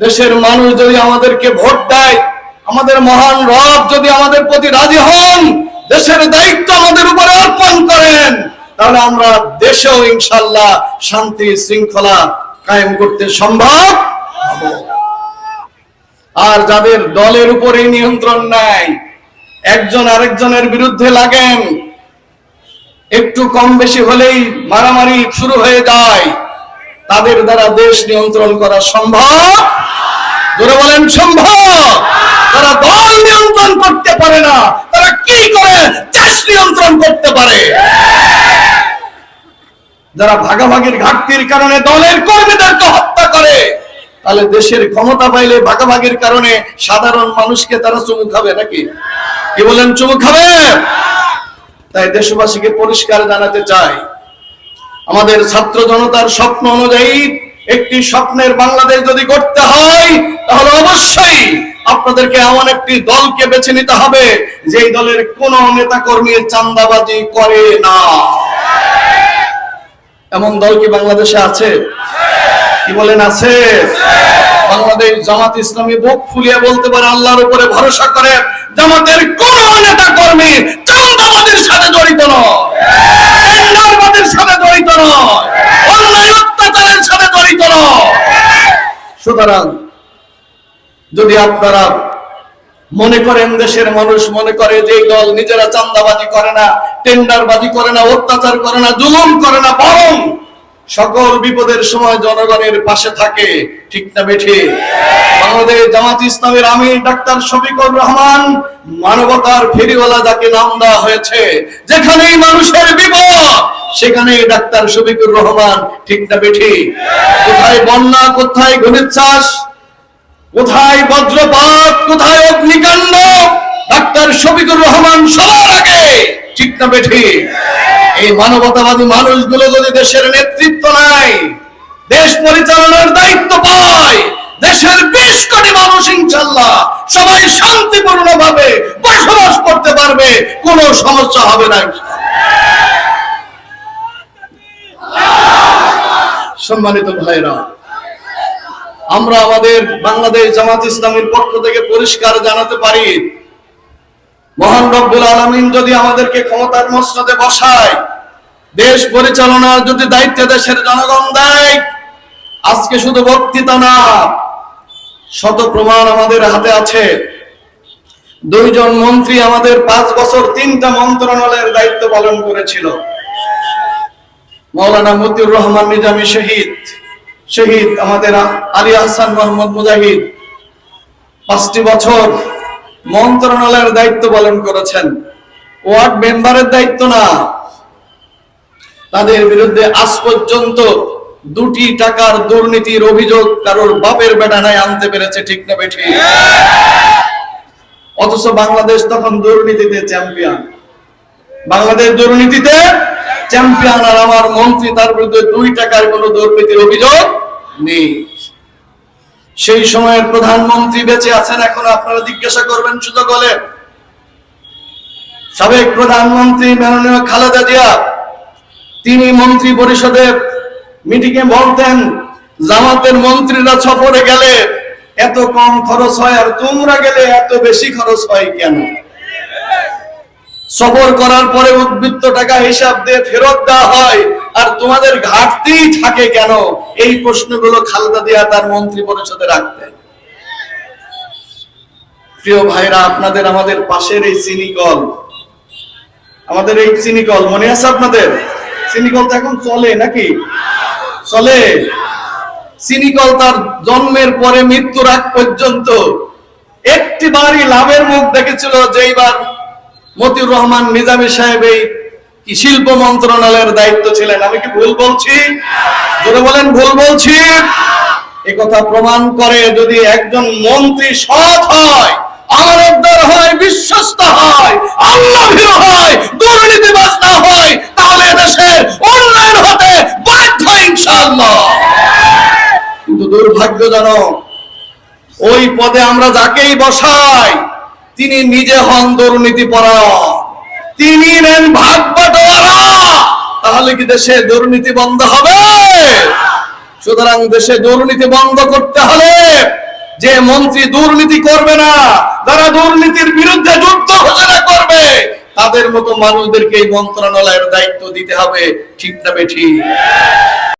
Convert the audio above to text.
দেশের মানুষ যদি আমাদেরকে ভোট দেয়, আমাদের মহান রব যদি আমাদের প্রতি রাজি হন, দেশের দায়িত্ব আমাদের উপরে অর্পণ করেন, তাহলে আমরা দেশেও ইনশাল্লাহ শান্তি শৃঙ্খলা কায়েম করতে সম্ভব আর যাদের দলের উপরে নিয়ন্ত্রণ নাই, একজন আরেকজনের বিরুদ্ধে লাগেন, একটু কম বেশি হলেই মারামারি শুরু হয়ে যায়, তাদের দ্বারা দেশ নিয়ন্ত্রণ করা সম্ভব জোরে বলেন, সম্ভব? তারা দল নিয়ন্ত্রণ করতে পারে না। তারা কি করে? দেশ নিয়ন্ত্রণ করতে পারে। যারা ভাগাভাগির ঘাটতির কারণে দলের কর্মীদেরকে হত্যা করে, তাহলে দেশের ক্ষমতা পাইলে ভাগাভাগির কারণে সাধারণ মানুষকে তারা চুমু খাবে নাকি? কি বলেন, চুমু খাবে? তাই দেশবাসীকে পরিষ্কার জানাতে চাই, আমাদের ছাত্র জনতার স্বপ্ন অনুযায়ী একটি স্বপ্নের বাংলাদেশ যদি করতে হয় তাহলে অবশ্যই আপনাদেরকে এমন একটি দলকে বেছে নিতে হবে, যেই দলের কোন নেতা কর্মী চান্দাবাজি করে না। এমন দল কি বাংলাদেশে আছে? কি বলেন, আছে? বাংলাদেশ জামাত ইসলামী বুক ফুলিয়ে বলতে পারে, আল্লাহর উপরে ভরসা করে, জামাতের কোন নেতা কর্মী চান্দাবাদের সাথে জড়িত নয়। সাথে জড়িত নয়। অন্যায় অত্যাচারের সাথে জড়িত নয়। সুতরাং যদি আপনারা মনে করেন দেশের মানুষ মনে করে যে দল নিজেরা চান্দাবাজি করে না, টেন্ডারবাজি করে না, অত্যাচার করে না, জুলুম করে না, বরং সকল বিপদের সময় জনগণের পাশে থাকে, ঠিক না বেঠে? বাংলাদেশ জামাত ইসলামের আমি ডাক্তার শফিকুর রহমান মানবতার ফেরিওয়ালা যাকে নাম দেওয়া হয়েছে, যেখানেই মানুষের বিপদ, সেখানেই ডাক্তার শফিকুর রহমান, ঠিক না বেঠে? কোথায় বন্যা, কোথায় ঘূর্ণিশ্বাস কোথায় বজ্রপাত, কোথায় অগ্নিকাণ্ড? ডাক্তার শফিকুর রহমান সবার আগে। ঠিক না এই মানবতাবাদী মানুষগুলো যদি দেশের নেতৃত্ব নাই দেশ পরিচালনার দায়িত্ব পায়, দেশের বিশ কোটি মানুষ ইনশাল্লাহ সবাই শান্তিপূর্ণ ভাবে বসবাস করতে পারবে, কোনো সমস্যা হবে না সম্মানিত ভাইরা আমরা আমাদের বাংলাদেশ জামাত ইসলামের পক্ষ থেকে পরিষ্কার জানাতে পারি, মহান রব্বুল আলমিন যদি আমাদেরকে ক্ষমতার মসনদে বসায়, দেশ পরিচালনার যদি দায়িত্ব দেশের জনগণ দেয়, আজকে শুধু বক্তৃতা না, শত প্রমাণ আমাদের হাতে আছে। দুইজন মন্ত্রী আমাদের পাঁচ বছর তিনটা মন্ত্রণালয়ের দায়িত্ব পালন করেছিল। মৌলানা মতিউর রহমান নিজামী শহীদ। শহীদ আমাদের আলী আহসান মোহাম্মদ মুজাহিদ পাঁচটি বছর মন্ত্রণালয়ের দায়িত্ব পালন করেছেন। ওয়ার্ড মেম্বারের দায়িত্ব না। তাদের বিরুদ্ধে আজ পর্যন্ত দুটি টাকার দুর্নীতির অভিযোগ কারোর বাপের বেটানায় আনতে পেরেছে ঠিক না বেঠি অথচ বাংলাদেশ তখন দুর্নীতিতে চ্যাম্পিয়ন। বাংলাদেশ দুর্নীতিতে চ্যাম্পিয়ন আর আমার মন্ত্রী তার বিরুদ্ধে দুই টাকার কোনো দুর্নীতির অভিযোগ নেই। সেই সময়ের প্রধানমন্ত্রী বেঁচে আছেন এখন আপনারা জিজ্ঞাসা করবেন সুযোগ হলে সাবেক প্রধানমন্ত্রী মাননীয় খালেদা জিয়া, তিনি মন্ত্রী পরিষদে মিটিং এ বলতেন, জামাতের মন্ত্রীরা সফরে গেলে এত কম খরচ হয় আর তোমরা গেলে এত বেশি খরচ হয় কেন? সফর করার পরে উদ্বৃত্ত টাকা হিসাব দিয়ে ফেরত দেওয়া হয়। আর তোমাদের ঘাটতি থাকে কেন? এই প্রশ্নগুলো খালেদা দিয়া তার মন্ত্রী পরিষদে রাখতেন। প্রিয় ভাইরা, আপনাদের আমাদের পাশের এই চিনিকল আমাদের এই চিনিকল মনে আছে আপনাদের? চিনিকল তো এখন চলে নাকি? চলে। চিনিকল তার জন্মের পরে মৃত্যুর আগ পর্যন্ত একটি বারই লাভের মুখ দেখেছিল, যেইবার মতিউর রহমান নিজামী সাহেব এই কি শিল্প মন্ত্রণালয়ের দায়িত্ব ছিলেন? আমি কি ভুল বলছি? জোরে বলেন, ভুল বলছি? এ কথা প্রমাণ করে যদি একজন মন্ত্রী সৎ হয়, আমানতদার হয়, বিশ্বস্ত হয় আল্লাহ হয়, দুর্নীতিবাজ না হয়, তাহলে দেশের উন্নয়ন হতে বাধ্য, ইনশাআল্লাহ। কিন্তু দুর্ভাগ্যজনক, ওই পদে আমরা যাকেই বসাই তিনি নিজে হন দুর্নীতি তিনি নেন ভাগ তাহলে কি দেশে দুর্নীতি বন্ধ হবে? সুতরাং দেশে দুর্নীতি বন্ধ করতে হলে যে মন্ত্রী দুর্নীতি করবে না, যারা দুর্নীতির বিরুদ্ধে যুদ্ধ ঘোষণা করবে, তাদের মতো মানুষদেরকে এই মন্ত্রণালয়ের দায়িত্ব দিতে হবে। ঠিক না বেঠি